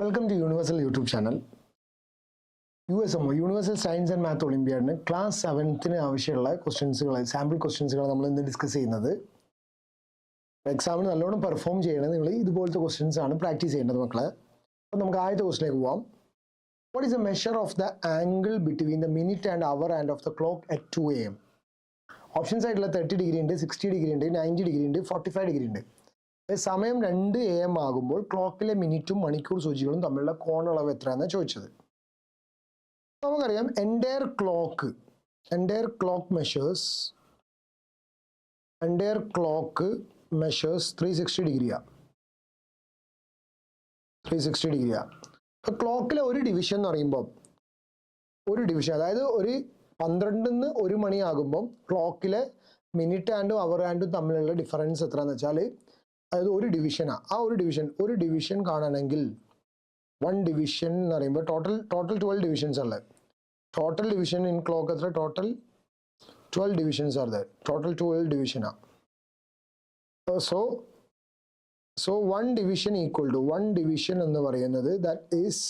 Welcome to universal YouTube channel U S M O universal science and math ഒളിമ്പ്യാഡിന് class സെവൻത്തിന് ആവശ്യമുള്ള ക്വസ്റ്റ്യൻസുകൾ sample ക്വസ്റ്റ്യൻസുകൾ നമ്മൾ ഇന്ന് ഡിസ്കസ് ചെയ്യുന്നത്. എക്സാമിന് നല്ലോണം പെർഫോം ചെയ്യണത് നിങ്ങൾ ഇതുപോലത്തെ ക്വസ്റ്റ്യൻസ് ആണ് പ്രാക്ടീസ് ചെയ്യേണ്ടത് മക്കളെ. അപ്പോൾ നമുക്ക് ആദ്യത്തെ ക്വസ്റ്റിലേക്ക് പോവാം. What is a measure of the angle between the minute hand hour hand of the clock at two A M options ആയിട്ടുള്ള തേർട്ടി ഡിഗ്രി ഉണ്ട് സിക്സ്റ്റി ഡിഗ്രി ഉണ്ട് നയന്റി ഡിഗ്രി ഉണ്ട് ഫോർട്ടി ഫൈവ് ഡിഗ്രി ഉണ്ട്. സമയം രണ്ട് എ എം ആകുമ്പോൾ ക്ലോക്കിലെ മിനിറ്റും മണിക്കൂർ സൂചികളും തമ്മിലുള്ള കോണളവ് എത്രയാണെന്ന് ചോദിച്ചത്. നമുക്കറിയാം entire clock entire clock measures entire clock measures three sixty ഡിഗ്രിയാ. Three sixty ഡിഗ്രിയാ. ഇപ്പം ക്ലോക്കിലെ ഒരു ഡിവിഷൻ എന്ന് പറയുമ്പോൾ ഒരു ഡിവിഷൻ അതായത് ഒരു പന്ത്രണ്ടിന്ന് ഒരു മണിയാകുമ്പോൾ ക്ലോക്കിലെ മിനിറ്റ് ആൻഡും അവർ ആൻഡും തമ്മിലുള്ള ഡിഫറൻസ് എത്രയാണെന്ന് വെച്ചാൽ അതായത് ഒരു ഡിവിഷനാ ആ. ഒരു ഡിവിഷൻ ഒരു ഡിവിഷൻ കാണണമെങ്കിൽ വൺ ഡിവിഷൻ എന്ന് പറയുമ്പോൾ ടോട്ടൽ ടോട്ടൽ ട്വൽവ് ഡിവിഷൻസ് ഉള്ളത് ടോട്ടൽ ഡിവിഷൻ ഇൻ ക്ലോക്ക് എത്ര? Total twelve divisions are there total twelve ഡിവിഷനാ so so one division equal to one division എന്ന് പറയുന്നത് that is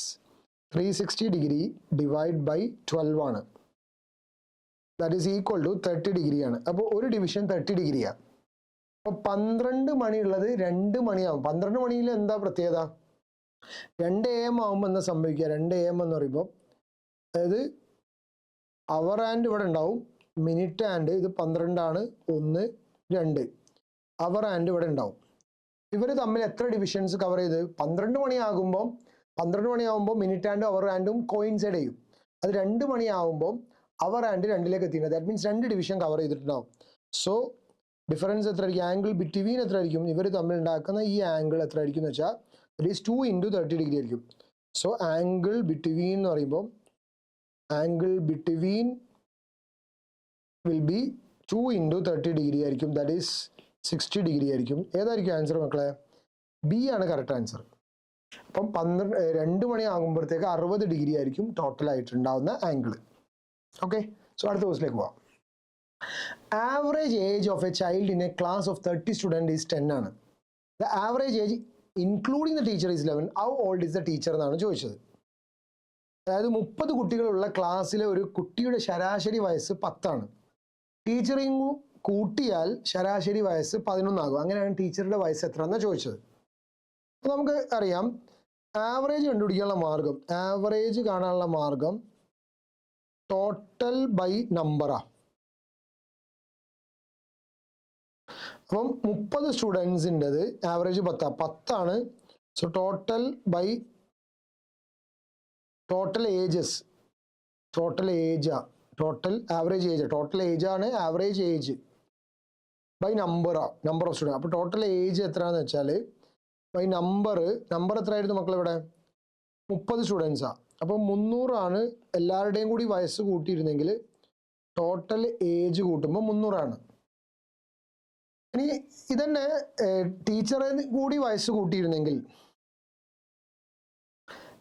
three sixty degree divide by twelve ആണ്. That is equal to thirty ഡിഗ്രിയാണ് അപ്പോൾ ഒരു division thirty ഡിഗ്രിയാണ് അപ്പോൾ പന്ത്രണ്ട് മണിയുള്ളത് രണ്ട് മണിയാവും. പന്ത്രണ്ട് മണിയിൽ എന്താ പ്രത്യേകത? രണ്ട് എ എം ആകുമ്പോൾ എന്താ സംഭവിക്കുക? രണ്ട് എ എം എന്ന് പറയുമ്പോൾ അതായത് അവർ ആൻഡ് ഇവിടെ ഉണ്ടാവും. മിനിറ്റ് ആൻഡ് ഇത് പന്ത്രണ്ടാണ്. ഒന്ന് രണ്ട്. അവർ ആൻഡ് ഇവിടെ ഉണ്ടാവും. ഇവർ തമ്മിൽ എത്ര ഡിവിഷൻസ് കവർ ചെയ്ത്? പന്ത്രണ്ട് മണിയാകുമ്പോൾ പന്ത്രണ്ട് മണിയാകുമ്പോൾ മിനിറ്റ് ആൻഡും അവർ ആൻഡും കോയിൻസൈഡ് ചെയ്യും. അത് രണ്ട് മണിയാകുമ്പോൾ അവർ ആൻഡ് രണ്ടിലേക്ക് എത്തിയിട്ടുണ്ട്. ദാറ്റ് മീൻസ് രണ്ട് ഡിവിഷൻ കവർ ചെയ്തിട്ടുണ്ടാവും. സോ ഡിഫറൻസ് എത്ര ആയിരിക്കും ആംഗിൾ ബിറ്റ്വീൻ എത്ര ആയിരിക്കും ഇവർ തമ്മിൽ ഉണ്ടാക്കുന്ന ഈ ആംഗിൾ എത്ര ആയിരിക്കും എന്ന് വെച്ചാൽ it is two into thirty degree ആയിരിക്കും. സോ ആംഗിൾ ബിറ്റ്വീൻ എന്ന് പറയുമ്പോൾ angle between will be two into thirty degree ആയിരിക്കും. ദാറ്റ് ഈസ് സിക്സ്റ്റി ഡിഗ്രി ആയിരിക്കും. ഏതായിരിക്കും ആൻസർ മക്കളെ? ബി ആണ് കറക്റ്റ് ആൻസർ അപ്പം പന്ത്രണ്ട് രണ്ട് മണി ആകുമ്പോഴത്തേക്ക് അറുപത് ഡിഗ്രി ആയിരിക്കും ഉണ്ടാവുന്ന ആംഗിൾ ഓക്കെ സോ അടുത്ത ക്വസ്റ്റിലേക്ക് പോവാം. Average age of a child in a class of thirty student is ten ആണ്. The average age including the teacher is eleven how old is the teacher എന്നാണ് ചോദിച്ചത്. അതായത് മുപ്പത് കുട്ടികളുള്ള ക്ലാസ്സിലെ ഒരു കുട്ടിയുടെ ശരാശരി വയസ്സ് പത്താണ്. ടീച്ചറിങ് കൂട്ടിയാൽ ശരാശരി വയസ്സ് പതിനൊന്നാകും. അങ്ങനെയാണ് ടീച്ചറുടെ വയസ്സ് എത്ര എന്നാണ് ചോദിച്ചത്. അപ്പോൾ നമുക്ക് അറിയാം. ആവറേജ് കണ്ടുപിടിക്കാനുള്ള മാർഗം. ആവറേജ് കാണാനുള്ള മാർഗം ടോട്ടൽ ബൈ നമ്പറാ അപ്പം മുപ്പത് സ്റ്റുഡൻസിന്റെത് ആവറേജ് പത്താണ്. പത്താണ് so total by total ages total ഏജാ total average age total age ആണ് ആവറേജ് ഏജ് ബൈ നമ്പറാ നമ്പർ ഓഫ് സ്റ്റുഡന്റ് അപ്പോൾ ടോട്ടൽ ഏജ് എത്രയാണെന്ന് വെച്ചാൽ ബൈ നമ്പർ നമ്പർ എത്രയായിരുന്നു മക്കളിവിടെ? മുപ്പത് സ്റ്റുഡൻസാ അപ്പോൾ മുന്നൂറാണ് എല്ലാവരുടെയും കൂടി വയസ്സ് കൂട്ടിയിരുന്നെങ്കിൽ ടോട്ടൽ ഏജ് കൂട്ടുമ്പോൾ മുന്നൂറാണ്. ഇനി ഇതന്നെ ടീച്ചറെ കൂടി വയസ്സ് കൂട്ടിയിരുന്നെങ്കിൽ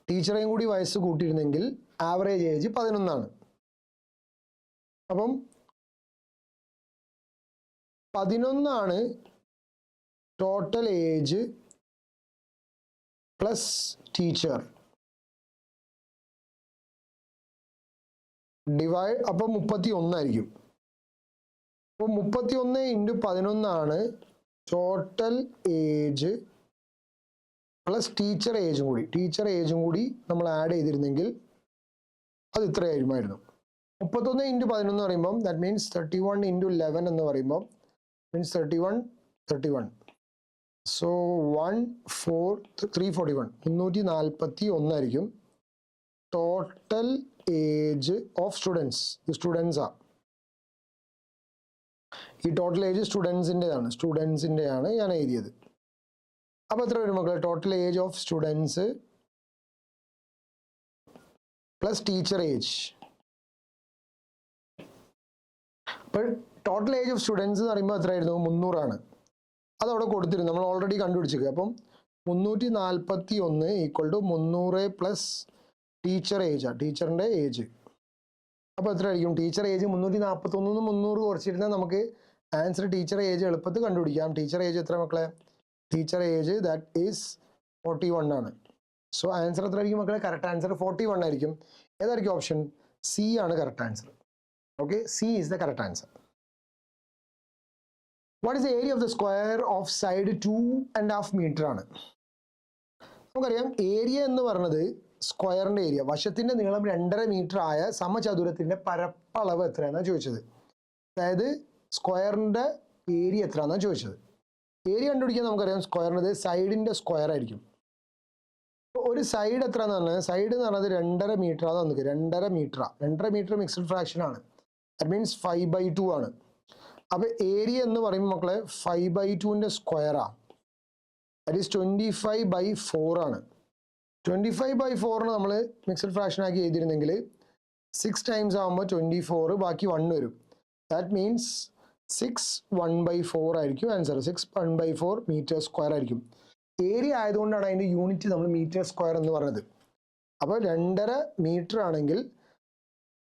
ടീച്ചറേയും കൂടി വയസ്സ് കൂട്ടിയിരുന്നെങ്കിൽ ആവറേജ് ഏജ് പതിനൊന്നാണ്. അപ്പം പതിനൊന്നാണ് total age plus teacher divide അപ്പം മുപ്പത്തി ഒന്നായിരിക്കും അപ്പോൾ മുപ്പത്തി ഒന്ന് ഇന്റു പതിനൊന്നാണ് ടോട്ടൽ ഏജ് പ്ലസ് ടീച്ചർ ഏജും കൂടി. ടീച്ചർ ഏജും കൂടി നമ്മൾ ആഡ് ചെയ്തിരുന്നെങ്കിൽ അത് ഇത്രയായിരുമായിരുന്നു മുപ്പത്തൊന്ന് ഇന്റു പതിനൊന്ന് പറയുമ്പം that means thirty one into eleven എന്ന് പറയുമ്പോൾ means thirty one thirty one so one four three forty one മുന്നൂറ്റി നാൽപ്പത്തി ഒന്നായിരിക്കും ടോട്ടൽ ഏജ് ഓഫ് സ്റ്റുഡൻസ് സ്റ്റുഡൻസാ ഈ ടോട്ടൽ ഏജ് സ്റ്റുഡൻസിന്റെതാണ് സ്റ്റുഡൻസിന്റെയാണ് ഞാൻ എഴുതിയത്. അപ്പോൾ എത്ര വരും മക്കളെ? Total age of students plus teacher age അപ്പോൾ ടോട്ടൽ ഏജ് ഓഫ് സ്റ്റുഡൻസ് എന്ന് പറയുമ്പോൾ എത്രയായിരുന്നു? മുന്നൂറാണ്. അതവിടെ കൊടുത്തിരുന്നു. നമ്മൾ ഓൾറെഡി കണ്ടുപിടിച്ചിരിക്കുക. അപ്പം മുന്നൂറ്റി നാൽപ്പത്തി ഒന്ന് ഈക്വൽ ടു മുന്നൂറ് പ്ലസ് ടീച്ചർ ഏജാണ് ടീച്ചറിന്റെ ഏജ് അപ്പോൾ എത്ര ആയിരിക്കും ടീച്ചർ ഏജ് മുന്നൂറ്റി നാൽപ്പത്തി ഒന്ന് മുന്നൂറ് കുറച്ചിരുന്നാൽ നമുക്ക് ആൻസർ ടീച്ചർ ഏജ് എളുപ്പത്തിൽ കണ്ടുപിടിക്കാം. ടീച്ചർ ഏജ് എത്ര മക്കളെ? Teacher age that is forty one ആണ്. സോ ആൻസർ എത്ര ആയിരിക്കും മക്കളെ? കറക്റ്റ് ആൻസർ ഫോർട്ടി വൺ ആയിരിക്കും. ഏതായിരിക്കും ഓപ്ഷൻ സി ആണ് correct answer okay C is the correct answer what is the area of the square of side two and half metre ആണ്? നമുക്കറിയാം area എന്ന് പറഞ്ഞത് സ്ക്വയറിന്റെ ഏരിയ വശത്തിന്റെ നീളം രണ്ടര മീറ്റർ ആയ സമചതുരത്തിന്റെ പരപ്പളവ് എത്രയാണെന്നാണ് ചോദിച്ചത്. അതായത് സ്ക്വയറിന്റെ ഏരിയ എത്രയാണെന്നാണ് ചോദിച്ചത്. ഏരിയ കണ്ടുപിടിക്കാൻ നമുക്കറിയാം സ്ക്വയറിന്റെ സൈഡിന്റെ സ്ക്വയർ ആയിരിക്കും. ഒരു സൈഡ് എത്ര എന്ന് പറഞ്ഞാൽ സൈഡ് എന്ന് പറഞ്ഞത് രണ്ടര മീറ്റർ അതാണ് നമുക്ക് രണ്ടര മീറ്റർ രണ്ടര മീറ്റർ മിക്സഡ് ഫ്രാക്ഷൻ ആണ്. That means five by two ആണ്. അപ്പോൾ ഏരിയ എന്ന് പറയുമ്പോൾ മക്കളെ ഫൈവ് ബൈ ടുവിന്റെ സ്ക്വയറാണ് that is twenty five by four ആണ്. ട്വന്റി ഫൈവ് ബൈ ഫോറിന് നമ്മൾ മിക്സഡ് ഫ്രാക്ഷൻ ആക്കി എഴുതിയിരുന്നെങ്കിൽ സിക്സ് ടൈംസ് ആകുമ്പോൾ ട്വന്റി ഫോർ ബാക്കി വൺ വരും. That means six one by four ആയിരിക്കും answer six one by four metre square ആയിരിക്കും. ഏരിയ ആയതുകൊണ്ടാണ് അതിന്റെ യൂണിറ്റ് നമ്മൾ മീറ്റർ സ്ക്വയർ എന്ന് പറഞ്ഞത്. അപ്പോൾ രണ്ടര മീറ്റർ ആണെങ്കിൽ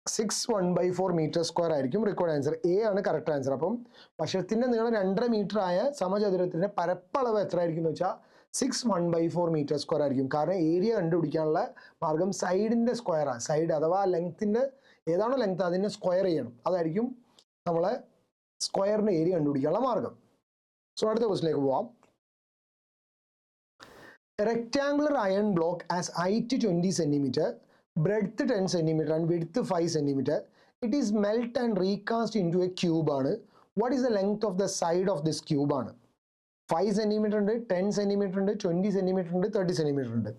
six one by four metre square ആയിരിക്കും റിക്കോർഡ് ആൻസർ എ ആണ് കറക്റ്റ് ആൻസർ അപ്പം വശത്തിന്റെ നീളം രണ്ടര മീറ്റർ ആയ സമചതുരത്തിന്റെ പരപ്പളവ് എത്ര ആയിരിക്കും എന്ന് വെച്ചാൽ six one by four metre square ആയിരിക്കും. കാരണം ഏരിയ കണ്ടുപിടിക്കാനുള്ള മാർഗം സൈഡിന്റെ സ്ക്വയറാണ് സൈഡ് അഥവാ ലെങ്ത്തിന്റെ ഏതാണോ ലെങ്ത് അതിനെ സ്ക്വയർ ചെയ്യണം. അതായിരിക്കും നമ്മളെ സ്ക്വയറിന്റെ ഏരിയ കണ്ടുപിടിക്കാനുള്ള മാർഗം സോ അടുത്ത ക്വസ്റ്റിലേക്ക് പോവാം rectangular iron block as height 20 centimeter, breadth 10 and width five 5 it is melt and recast into a ആണ്. What is the length of the side of this ആണ്? 5 സെന്റിമീറ്റർ ഉണ്ട് ടെൻ സെന്റിമീറ്റർ ഉണ്ട് twenty centimetre ഉണ്ട് thirty centimetre ഉണ്ട്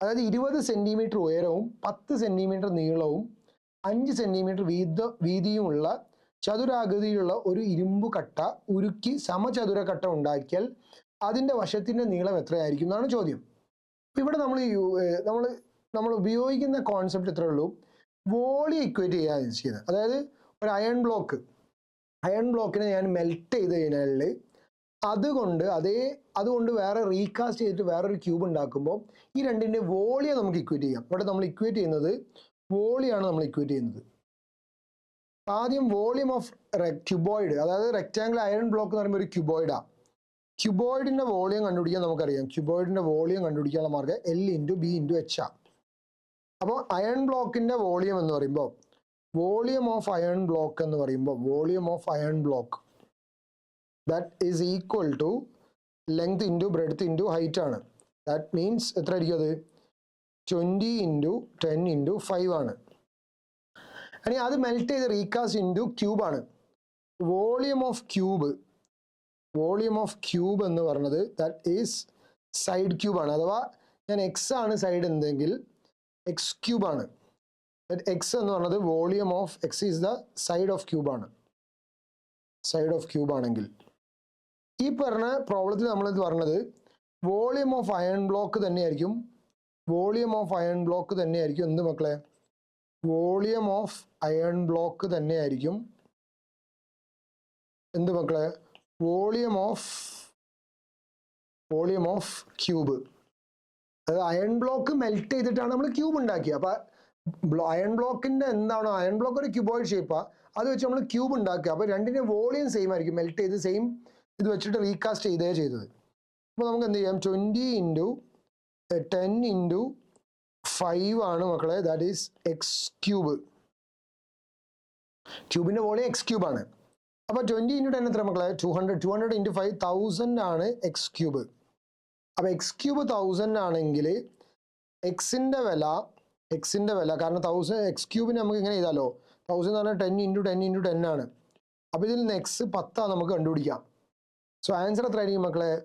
അതായത് ഇരുപത് centimetre ഉയരവും പത്ത് സെന്റിമീറ്റർ നീളവും അഞ്ച് സെന്റിമീറ്റർ വീത വീതിയുമുള്ള ചതുരാകൃതിയിലുള്ള ഒരു ഇരുമ്പ് കട്ട ഉരുക്കി സമചതുര കട്ട ഉണ്ടാക്കിയാൽ അതിന്റെ വശത്തിന്റെ നീളം എത്രയായിരിക്കും എന്നാണ് ചോദ്യം. ഇവിടെ നമ്മൾ നമ്മൾ നമ്മൾ ഉപയോഗിക്കുന്ന കോൺസെപ്റ്റ് ഇത്രേ ഉള്ളൂ? വോളി ഇക്വേറ്റ് ചെയ്യാൻ ചെയ്യുന്നത്. അതായത് ഒരു അയൺ ബ്ലോക്ക് അയൺ ബ്ലോക്കിനെ ഞാൻ മെൽറ്റ് ചെയ്ത് കഴിഞ്ഞാൽ അതുകൊണ്ട് അതേ അതുകൊണ്ട് വേറെ റീകാസ്റ്റ് ചെയ്തിട്ട് വേറൊരു ക്യൂബ് ഉണ്ടാക്കുമ്പോൾ ഈ രണ്ടിന്റെ വോളിയെ നമുക്ക് ഇക്വേറ്റ് ചെയ്യാം. ഇവിടെ നമ്മൾ ഇക്വേറ്റ് ചെയ്യുന്നത് വോളിയാണ് നമ്മൾ ഇക്വേറ്റ് ചെയ്യുന്നത്. ആദ്യം വോളിയം ഓഫ് ക്യൂബോയിഡ് അതായത് റെക്റ്റാങ്കിൾ അയൺ ബ്ലോക്ക് എന്ന് പറയുമ്പോൾ ഒരു ക്യൂബോയിഡാ. ക്യൂബോയിഡിന്റെ വോളിയം കണ്ടുപിടിക്കാൻ നമുക്കറിയാം. ക്യൂബോയിഡിന്റെ വോളിയം കണ്ടുപിടിക്കാനുള്ള മാർഗം L into B into H ആ. അപ്പോൾ അയൺ ബ്ലോക്കിന്റെ വോളിയം എന്ന് പറയുമ്പോൾ വോളിയം ഓഫ് അയൺ ബ്ലോക്ക് എന്ന് പറയുമ്പോൾ volume of iron block that is equal to length into breadth into height ആണ്. ദാറ്റ് മീൻസ് എത്ര ആയിരിക്കും അത്? Twenty into ten into five ആണ്. ഇനി അത് മെൽറ്റ് ചെയ്ത് recast into ക്യൂബാണ് volume of cube volume of cube എന്ന് പറയുന്നത് ദാറ്റ് ഈസ് സൈഡ് ക്യൂബാണ് അഥവാ ഞാൻ എക്സ് ആണ് സൈഡ് എന്തെങ്കിൽ എക്സ് ക്യൂബാണ് എക്സ് എന്ന് പറയുന്നത് volume of X is the side of ക്യൂബാണ് side of cube ആണെങ്കിൽ. ഈ പറഞ്ഞ പ്രോബ്ലത്തിൽ നമ്മൾ ഇത് പറഞ്ഞത്? വോളിയം ഓഫ് അയൺ ബ്ലോക്ക് തന്നെയായിരിക്കും. വോളിയം ഓഫ് അയൺ ബ്ലോക്ക് തന്നെയായിരിക്കും. എന്ത് മക്കളെ? വോളിയം ഓഫ് അയൺ ബ്ലോക്ക് തന്നെയായിരിക്കും. എന്ത് മക്കളെ? Volume of volume of cube. അതായത് അയൺ ബ്ലോക്ക് മെൽറ്റ് ചെയ്തിട്ടാണ് നമ്മൾ ക്യൂബ് ഉണ്ടാക്കിയത് അപ്പൊ അയൺ ബ്ലോക്കിന്റെ എന്താണ്? അയൺ ബ്ലോക്ക് ഒരു ക്യൂബോയിഡ് ഷേപ്പാ. അത് വെച്ച് നമ്മൾ ക്യൂബ് ഉണ്ടാക്കുക. അപ്പൊ രണ്ടിന്റെ വോളിയം സെയിം ആയിരിക്കും. മെൽറ്റ് ചെയ്ത് സെയിം ഇത് വെച്ചിട്ട് റീകാസ്റ്റ് ചെയ്തേ ചെയ്തത്. അപ്പോൾ നമുക്ക് എന്ത് ചെയ്യാം? Twenty into ten into five ആണ് മക്കളെ. ദാറ്റ് ഈസ് എക്സ് ക്യൂബ് ക്യൂബിന്റെ വോളിയം എക്സ് ക്യൂബ് ആണ്. അപ്പോൾ ട്വന്റി ഇന്റു ടെൻ എത്ര മക്കളെ? Two hundred two hundred into five thousand ആണ് എക്സ് ക്യൂബ് അപ്പോൾ എക്സ് ക്യൂബ് തൗസൻഡ് ആണെങ്കിൽ എക്സിന്റെ വില എക്സിന്റെ വില കാരണം തൗസൻഡ് എക്സ് ക്യൂബിന് നമുക്ക് ഇങ്ങനെ ചെയ്താലോ തൗസൻഡ് പറഞ്ഞാൽ ten into ten into ten ആണ്. അപ്പോൾ ഇതിൽ നിന്ന് എക്സ് പത്താണ് നമുക്ക് കണ്ടുപിടിക്കാം. സോ ആൻസർ എത്ര ആയിരിക്കും മക്കളെ?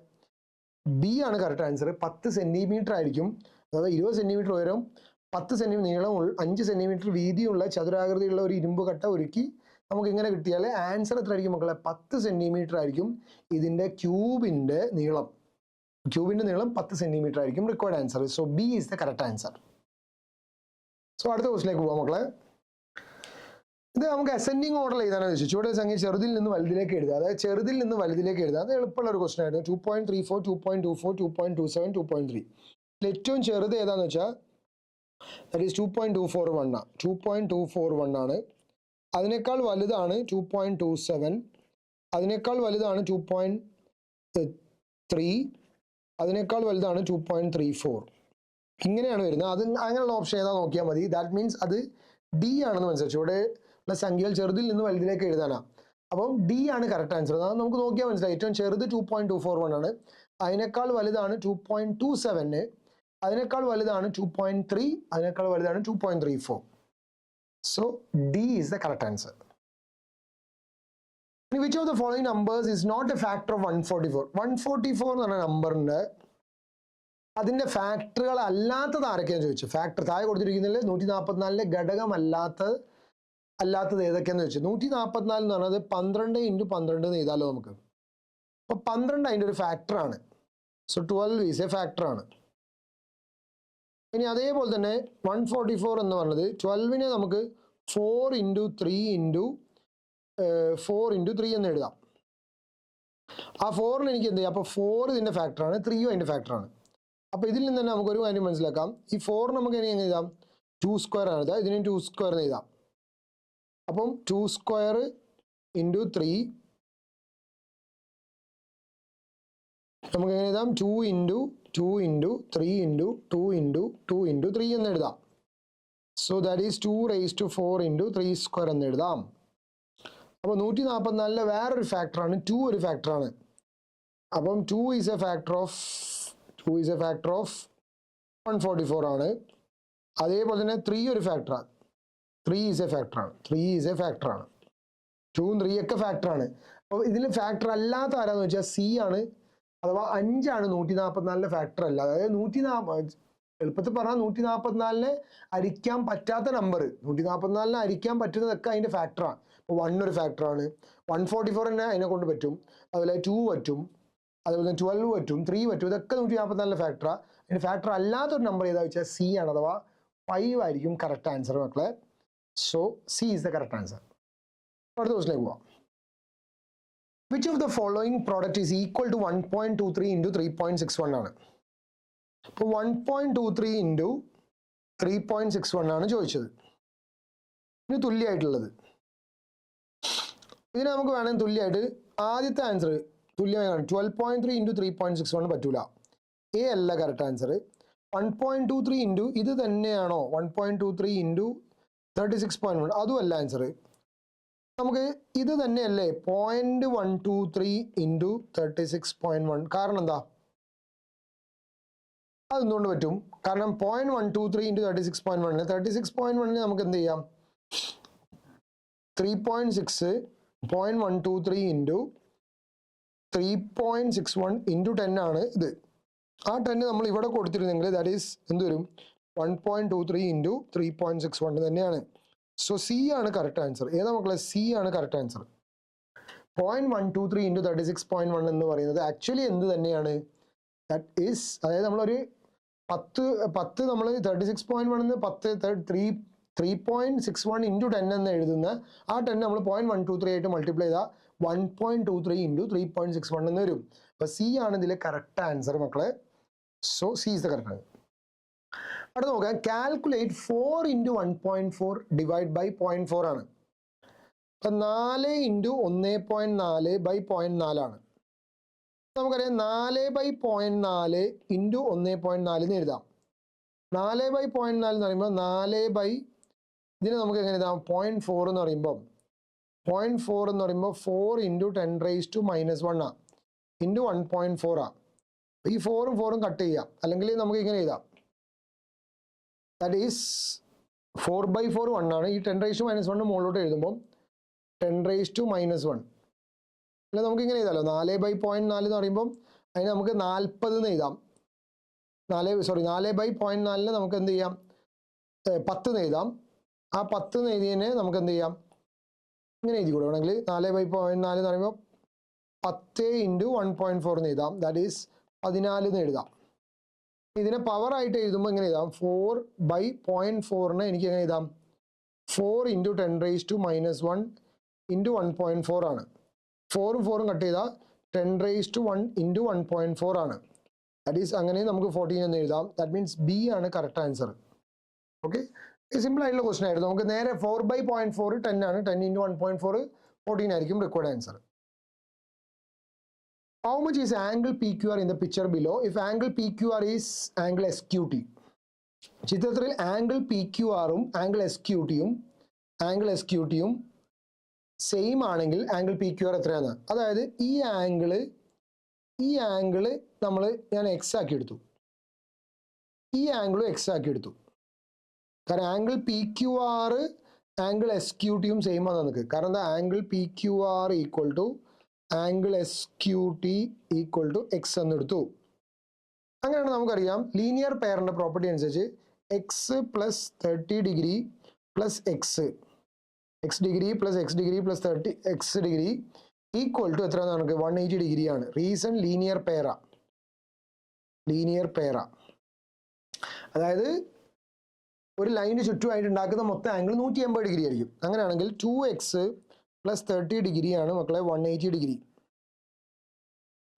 ബി ആണ് കറക്റ്റ് ആൻസർ പത്ത് സെന്റിമീറ്റർ ആയിരിക്കും. അതായത് ഇരുപത് സെന്റിമീറ്റർ ഉയരം പത്ത് സെന്റിമീറ്റർ നീളം അഞ്ച് സെന്റിമീറ്റർ വീതിയുള്ള ചതുരാകൃതിയുള്ള ഒരു ഇരുമ്പ് കട്ട ഒരുക്കി നമുക്ക് ഇങ്ങനെ കിട്ടിയാൽ ആൻസർ എത്ര ആയിരിക്കും മക്കളെ? പത്ത് സെന്റിമീറ്റർ ആയിരിക്കും ഇതിന്റെ ക്യൂബിന്റെ നീളം. ക്യൂബിന്റെ നീളം പത്ത് സെന്റിമീറ്റർ ആയിരിക്കും required answer so B is the correct answer so അടുത്ത ക്വസ്റ്റിലേക്ക് പോവാം മക്കളെ. ഇത് നമുക്ക് അസെൻഡിങ് ഓർഡർ എഴുതാനാണ് ചോദിച്ചു ചുവടെ സംഖ്യ ചെറുതിൽ നിന്ന് വലുതിലേക്ക് എഴുതുക. അതായത് ചെറുതിൽ നിന്ന് വലുതിലേക്ക് എഴുതുക. അത് എളുപ്പമുള്ള ഒരു ക്വസ്റ്റൻ ആയിരുന്നു. Two point three four two point two four two point two seven two point three ഏറ്റവും ചെറുത് ഏതാന്ന് വെച്ചാൽ that is two point two four one ആണ് two point two four one ആണ്. അതിനേക്കാൾ വലുതാണ് ടു പോയിന്റ് ടു സെവൻ അതിനേക്കാൾ വലുതാണ് ടു പോയിന്റ് ത്രീ അതിനേക്കാൾ വലുതാണ് ടു പോയിന്റ് ത്രീ ഫോർ ഇങ്ങനെയാണ് വരുന്നത്. അത് അങ്ങനെയുള്ള ഓപ്ഷൻ ഏതാ നോക്കിയാൽ മതി. ദാറ്റ് മീൻസ് അത് ഡി ആണെന്ന് മനസ്സിലാച്ചു ഇവിടെ ഉള്ള സംഖ്യകൾ ചെറുതിൽ നിന്ന് വലുതിലേക്ക് എഴുതാനാണ് അപ്പം ഡി ആണ് കറക്റ്റ് ആൻസർ അത് നമുക്ക് നോക്കിയാൽ മനസ്സിലായി. ഏറ്റവും ചെറുത് two point two four one ആണ്. അതിനേക്കാൾ വലുതാണ് ടു പോയിന്റ് ടു സെവന് അതിനേക്കാൾ വലുതാണ് ടു പോയിന്റ് ത്രീ അതിനേക്കാൾ വലുതാണ് two point three four so D is the correct answer which of the following numbers is not a factor of one forty four one forty four എന്ന് പറഞ്ഞ നമ്പറിന്റെ അതിന്റെ ഫാക്ടറുകൾ അല്ലാത്തത് ആരൊക്കെയാന്ന് ചോദിച്ചു. ഫാക്ടർ താഴെ കൊടുത്തിരിക്കുന്നതിൽ നൂറ്റി നാൽപ്പത്തിനാലിലെ ഘടകമല്ലാത്തത് അല്ലാത്തത് ഏതൊക്കെയാന്ന് ചോദിച്ചു. നൂറ്റി നാൽപ്പത്തിനാല് എന്ന് പറഞ്ഞത് പന്ത്രണ്ട് ഇന്റു പന്ത്രണ്ട് എന്ന് ചെയ്താലോ നമുക്ക്. അപ്പൊ പന്ത്രണ്ട് അതിന്റെ ഒരു ഫാക്ടറാണ് സോ ട്വൽവ് ഈസ് എ ഫാക്ടറാണ് ഇനി അതേപോലെ തന്നെ വൺ ഫോർട്ടി ഫോർ എന്ന് പറഞ്ഞത് ട്വൽവിനെ നമുക്ക് four into three into four into three എന്ന് എഴുതാം. ആ ഫോറിന് എനിക്ക് എന്ത് ചെയ്യാം? അപ്പോൾ ഫോർ ഇതിന്റെ ഫാക്ടറാണ് ത്രീയും അതിന്റെ ഫാക്ടറാണ് അപ്പോൾ ഇതിൽ നിന്ന് തന്നെ നമുക്കൊരു കാര്യം മനസ്സിലാക്കാം. ഈ ഫോർ നമുക്ക് ഇനി എങ്ങനെ എഴുതാം? ടു സ്ക്വയർ ആണ്. എഴുതാം ഇതിനും ടു സ്ക്വയർ എന്ന് എഴുതാം. അപ്പം ടു സ്ക്വയർ ഇന്റു ത്രീ നമുക്ക് എങ്ങനെ എഴുതാം two into two into three into two into two into three എന്ന് എഴുതാം. So that is two raise to four into three square എന്ന് എഴുതാം. അപ്പോൾ നൂറ്റി നാൽപ്പത്തിനാലിലെ വേറൊരു ഫാക്ടറാണ് ടു ഒരു ഫാക്ടറാണ് അപ്പം two is a factor of two is a factor of one forty four ആണ്. അതേപോലെ തന്നെ ത്രീ ഒരു ഫാക്ടറാണ് ത്രീ ഈസ് എ ഫാക്ടറാണ് ത്രീ ഈസ് എ ഫാക്ടറാണ് ടൂവും ത്രീ ഒക്കെ ഫാക്ടറാണ് അപ്പോൾ ഇതിൽ ഫാക്ടർ അല്ലാത്ത ആരാന്ന് വെച്ചാൽ സി ആണ്. അഥവാ അഞ്ചാണ് നൂറ്റി നാൽപ്പത്തിനാലിന്റെ ഫാക്ടർ അല്ല. അതായത് നൂറ്റി എളുപ്പത്തിൽ പറഞ്ഞാൽ നൂറ്റി നാൽപ്പത്തിനാലിനെ അരിക്കാൻ പറ്റാത്ത നമ്പർ നൂറ്റി നാൽപ്പത്തിനാലിനെ അരിക്കാൻ പറ്റുന്നതൊക്കെ അതിന്റെ ഫാക്ടറാണ് ഇപ്പോൾ വൺ ഒരു ഫാക്ടറാണ് വൺ ഫോർട്ടി ഫോർ തന്നെ അതിനെ കൊണ്ട് പറ്റും. അതുപോലെ ടു പറ്റും. അതുപോലെ തന്നെ ട്വൽവ് പറ്റും. ത്രീ പറ്റും. ഇതൊക്കെ നൂറ്റി നാൽപ്പത്തിനാലിലെ ഫാക്ടറാണ് അതിന്റെ ഫാക്ടർ അല്ലാത്തൊരു നമ്പർ ഏതാ വെച്ചാൽ സി ആണ്. അഥവാ ഫൈവ് ആയിരിക്കും കറക്റ്റ് ആൻസർ മക്കളെ. So C is the correct answer അടുത്ത ക്വസ്റ്റിലേക്ക് പോവാം. Which of the following product is equal to one point two three into three point six one ആണ്? അപ്പോൾ one point two three into three point six one ആണ് ചോദിച്ചത്. ഇതിന് തുല്യമായിട്ടുള്ളത് ഇതിന് നമുക്ക് വേണമെങ്കിൽ തുല്യമായിട്ട് ആദ്യത്തെ ആൻസർ തുല്യമായി കാണും. Twelve point three into three point six one പറ്റൂല. എ അല്ല correct answer one point two three into ഇത് തന്നെയാണോ? One point two three into thirty six point one അതും അല്ല ആൻസർ നമുക്ക് ഇത് തന്നെയല്ലേ? Point one two three into thirty six point one കാരണം എന്താ? അതെന്തുകൊണ്ട് പറ്റും? കാരണം point one two three into thirty six point വണ്ണിന് തേർട്ടി സിക്സ് പോയിന്റ് വണ്ണിന് നമുക്ക് എന്ത് ചെയ്യാം? Three point six point one two three into three point six one into ten ആണ് ഇത്. ആ ടെൻ നമ്മൾ ഇവിടെ കൊടുത്തിരുന്നെങ്കിൽ ദാറ്റ് ഈസ് എന്ത് വരും? One point two three into three point six one തന്നെയാണ്. സോ സി ആണ് കറക്റ്റ് ആൻസർ ഏതാ മക്കളെ? സി ആണ് correct answer point one two three into thirty six point one എന്ന് പറയുന്നത് ആക്ച്വലി എന്ത് തന്നെയാണ്? ദാറ്റ് ഈസ് അതായത് നമ്മളൊരു പത്ത് പത്ത് നമ്മൾ തേർട്ടി സിക്സ് പോയിന്റ് വൺ എന്ന് പത്ത് three three point six one into ten എന്ന് എഴുതുന്ന ആ ടെൻ നമ്മൾ പോയിന്റ് വൺ ടു ത്രീ ആയിട്ട് മൾട്ടിപ്ലൈ ചെയ്താൽ one point two three into three point six one എന്ന് വരും. അപ്പോൾ സി ആണ് ഇതിലെ കറക്റ്റ് ആൻസർ മക്കളെ. So C is the correct answer അടുത്ത നോക്കാം calculate four into one point four divide by point four ആണ്. അപ്പൊ നാല് ഇന്റു ഒന്ന് പോയിന്റ് നാല് ബൈ പോയിന്റ് നാലാണ് നമുക്കറിയാം നാല് ബൈ പോയിന്റ് നാല് ഇന്റു ഒന്ന് പോയിന്റ് നാല് എന്ന് എഴുതാം. നാല് ബൈ പോയിന്റ് നാല് എന്ന് പറയുമ്പോൾ നാല് ബൈ ഇതിന് നമുക്ക് എങ്ങനെ എഴുതാം? പോയിന്റ് ഫോർ എന്ന് പറയുമ്പോൾ പോയിന്റ് ഫോർ എന്ന് പറയുമ്പോൾ four into ten raise to minus one ആ. ഇന്റു വൺ പോയിന്റ് ഫോർ ആ. ഈ ഫോറും ഫോറും കട്ട് ചെയ്യാം. അല്ലെങ്കിൽ നമുക്ക് ഇങ്ങനെ എഴുതാം. That is four by four one ആണ്. ഈ ten raise to minus one മുകളിലോട്ട് എഴുതുമ്പോൾ ten raise to minus one അല്ല നമുക്ക് ഇങ്ങനെ എഴുതാമല്ലോ നാല് ബൈ പോയിന്റ് നാല് എന്ന് പറയുമ്പോൾ അതിന് നമുക്ക് നാൽപ്പത് എന്ന് എഴുതാം. നാല് സോറി നാല് ബൈ പോയിന്റ് നാലിന് നമുക്ക് എന്ത് ചെയ്യാം? പത്ത് എന്ന് എഴുതാം. ആ പത്ത് എന്ന് എഴുതിയതിനെ നമുക്ക് എന്ത് ചെയ്യാം? ഇങ്ങനെ എഴുതി കൂടെ വേണമെങ്കിൽ നാല് ബൈ പോയിന്റ് നാല് എന്ന് പറയുമ്പോൾ പത്ത് ഇന്റു വൺ പോയിന്റ് ഫോർ എന്ന് എഴുതാം. ദാറ്റ് ഈസ് പതിനാല് എന്ന് എഴുതാം. ഇതിനെ പവർ ആയിട്ട് എഴുതുമ്പോൾ എങ്ങനെ എഴുതാം? ഫോർ ബൈ പോയിന്റ് ഫോറിന് എനിക്ക് എങ്ങനെ എഴുതാം? Four into ten raise to minus one into one point four ആണ്. ഫോറും ഫോറും കട്ട് ചെയ്താൽ ten raise to one into one point four ആണ്. ദാറ്റ് ഈസ് അങ്ങനെ നമുക്ക് ഫോർട്ടീൻ എന്ന് എഴുതാം. ദാറ്റ് മീൻസ് ബി ആണ് കറക്റ്റ് ആൻസർ ഓക്കെ സിമ്പിൾ ആയിട്ടുള്ള ക്വസ്റ്റൻ ആയിരുന്നു. നമുക്ക് നേരെ four by point four ten ആണ്. Ten into one point four fourteen ആയിരിക്കും required answer How much is angle PQR in the picture below? If angle PQR is angle SQT? ചിത്രത്തിൽ angle P Q ആറും angle S Q ടിയും angle S Q ടിയും same ആണെങ്കിൽ angle P Q R എത്രയാണ്? അതായത് ഈ angle ഈ angle നമ്മൾ ഞാൻ എക്സ് ആക്കി എടുത്തു. ഈ ആംഗിളും എക്സ് ആക്കി എടുത്തു. കാരണം angle P Q R angle S Q ടിയും സെയിം ആണ് നമുക്ക് കാരണം എന്താ? Angle P Q R equal to angle S Q T equal to X എന്നെടുത്തു അങ്ങനെയാണ് നമുക്കറിയാം. ലീനിയർ പെയറിന്റെ പ്രോപ്പർട്ടി അനുസരിച്ച് X plus thirty degree plus X X degree plus X degree plus thirty X degree equal to എത്ര നമുക്ക്? One eighty degree ആണ്. Reason linear പെയറ linear പെയറ അതായത് ഒരു ലൈനിന് ചുറ്റുമായിട്ട് ഉണ്ടാക്കുന്ന മൊത്തം ആംഗിൾ നൂറ്റി എൺപത് ഡിഗ്രി ആയിരിക്കും. അങ്ങനെയാണെങ്കിൽ two X plus thirty degree ആണ് മക്കളെ വൺ എയ്റ്റി ഡിഗ്രി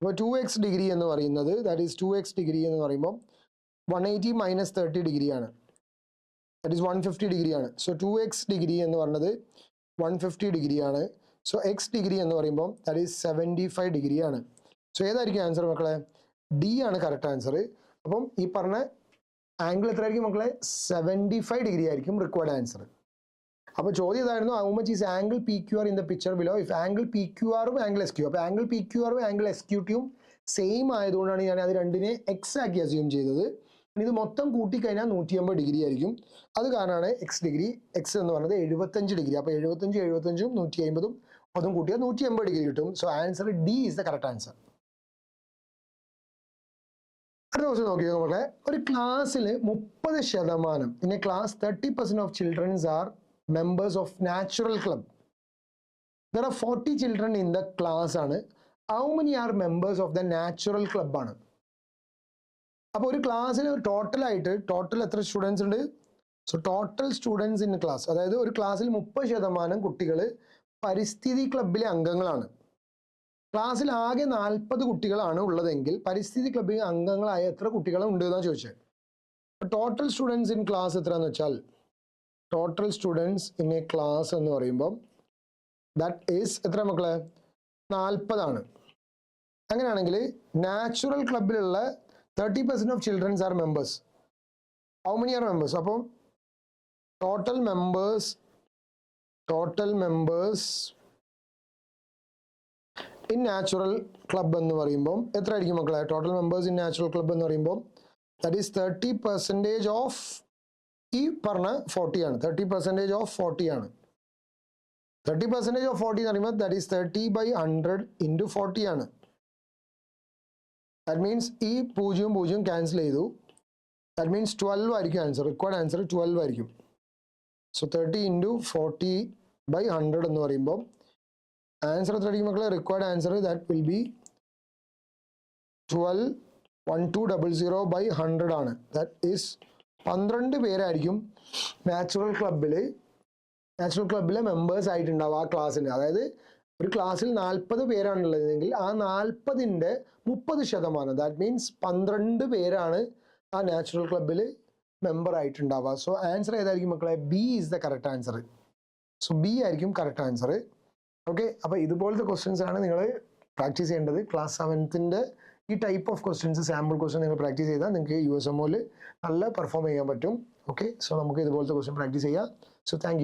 അപ്പോൾ ടു എക്സ് ഡിഗ്രി എന്ന് പറയുന്നത് that is two X degree എന്ന് പറയുമ്പോൾ one eighty minus thirty degree ആണ്. That is one fifty degree ആണ്. സോ ടു എക്സ് ഡിഗ്രി എന്ന് പറഞ്ഞത് വൺ ഫിഫ്റ്റി ഡിഗ്രി ആണ്. സോ എക്സ് ഡിഗ്രി എന്ന് പറയുമ്പോൾ that is seventy five degree ആണ്. സോ ഏതായിരിക്കും ആൻസർ മക്കളെ? ഡി ആണ് കറക്റ്റ് ആൻസർ അപ്പം ഈ പറഞ്ഞ ആംഗിൾ എത്രയായിരിക്കും മക്കളെ? സെവന്റി ഫൈവ് ഡിഗ്രി ആയിരിക്കും റിക്വയർഡ് ആൻസർ അപ്പോൾ ചോദ്യം ഇതായിരുന്നു how much is angle P Q R in the picture below if angle P Q ആറും ആംഗിൾ എസ് ക്യു അപ്പോൾ ആംഗിൾ പി ക്യു ആറും ആംഗിൾ എസ് ടിയും സെയിം ആയതുകൊണ്ടാണ് ഞാൻ അത് രണ്ടിനെ എക്സ് ആക്കി അസ്യൂം ചെയ്തത്. ഇത് മൊത്തം കൂട്ടിക്കഴിഞ്ഞാൽ നൂറ്റി അമ്പത് ഡിഗ്രി ആയിരിക്കും. അത് കാരണമാണ് എക്സ് ഡിഗ്രി എക്സ് എന്ന് പറയുന്നത് എഴുപത്തഞ്ച് ഡിഗ്രി. അപ്പോൾ എഴുപത്തഞ്ച് എഴുപത്തഞ്ചും നൂറ്റി അമ്പതും അതും കൂട്ടിയാൽ നൂറ്റി അമ്പത് ഡിഗ്രി കിട്ടും. So answer D is the correct answer അടുത്ത ക്വസ്റ്റ്യൻ നമ്മളെ ഒരു ക്ലാസ്സിൽ മുപ്പത് ശതമാനം പിന്നെ class thirty percent of childrens are members of natural club there are forty children in the class ആണ്. How many are members of the natural club ആണ്? അപ്പോൾ ഒരു ക്ലാസ്സിൽ ടോട്ടലായിട്ട് ടോട്ടൽ എത്ര സ്റ്റുഡൻസ് ഉണ്ട്? So total students in class അതായത് ഒരു ക്ലാസ്സിൽ മുപ്പത് ശതമാനം കുട്ടികൾ പരിസ്ഥിതി ക്ലബിലെ അംഗങ്ങളാണ്. ക്ലാസ്സിൽ ആകെ നാൽപ്പത് കുട്ടികളാണ് ഉള്ളതെങ്കിൽ പരിസ്ഥിതി ക്ലബിലെ അംഗങ്ങളായ എത്ര കുട്ടികളുണ്ട് എന്നാണ് ചോദിച്ചത് ടോട്ടൽ സ്റ്റുഡൻസ് ഇൻ ക്ലാസ് എത്രയാണെന്ന് വെച്ചാൽ total students in a class എന്ന് പറയുമ്പോൾ ദാറ്റ് ഈസ് എത്ര മക്കളെ? നാൽപ്പതാണ് അങ്ങനെയാണെങ്കിൽ natural ക്ലബിലുള്ള thirty percent of childrens are members how many are members അപ്പം total members total members in natural club എന്ന് പറയുമ്പോൾ എത്ര ആയിരിക്കും മക്കളെ? Total members in natural club എന്ന് പറയുമ്പോൾ that is thirty percentage of ഈ പറഞ്ഞ ഫോർട്ടി ആണ്. തേർട്ടി പെർസെന്റേജ് ഓഫ് ഫോർട്ടി ആണ്. തേർട്ടി പെർസെന്റേജ് ഓഫ് ഫോർട്ടി എന്ന് പറയുമ്പോൾ that is thirty by hundred into forty ആണ്. ദാറ്റ് മീൻസ് ഈ പൂജ്യവും പൂജ്യവും ക്യാൻസൽ ചെയ്തു. ദാറ്റ് മീൻസ് ട്വൽവ് ആയിരിക്കും ആൻസർ റിക്വയർഡ് ആൻസർ ട്വൽവ് ആയിരിക്കും. So thirty into forty by hundred എന്ന് പറയുമ്പോൾ ആൻസർ എത്ര ആയിരിക്കും മക്കളെ? Required answer that will be twelve one two double zero by hundred ആണ്. ദാറ്റ് ഈസ് പന്ത്രണ്ട് പേരായിരിക്കും നാച്ചുറൽ ക്ലബിൽ നാച്ചുറൽ ക്ലബിലെ മെമ്പേഴ്സ് ആയിട്ടുണ്ടാവും ആ ക്ലാസ്സിന് അതായത് ഒരു ക്ലാസ്സിൽ നാൽപ്പത് പേരാണുള്ളതെങ്കിൽ ആ നാൽപ്പതിന്റെ മുപ്പത് ശതമാനം ദാറ്റ് മീൻസ് പന്ത്രണ്ട് പേരാണ് ആ നാച്ചുറൽ ക്ലബിൽ മെമ്പർ ആയിട്ടുണ്ടാവുക. സോ ആൻസർ ഏതായിരിക്കും മക്കളെ? B is the correct answer so B ആയിരിക്കും കറക്റ്റ് ആൻസർ ഓക്കെ അപ്പോൾ ഇതുപോലത്തെ ക്വസ്റ്റ്യൻസ് ആണ് നിങ്ങൾ പ്രാക്ടീസ് ചെയ്യേണ്ടത്. ക്ലാസ് സെവൻത്തിന്റെ ഈ type of questions sample question നിങ്ങൾ പ്രാക്ടീസ് ചെയ്താൽ നിങ്ങൾക്ക് യു എസ് എം നല്ല പെർഫോം ചെയ്യാൻ പറ്റും. ഓക്കെ സോ നമുക്ക് ഇതുപോലത്തെ ക്വസ്റ്റ്യൻ പ്രാക്ടീസ് ചെയ്യാം. So thank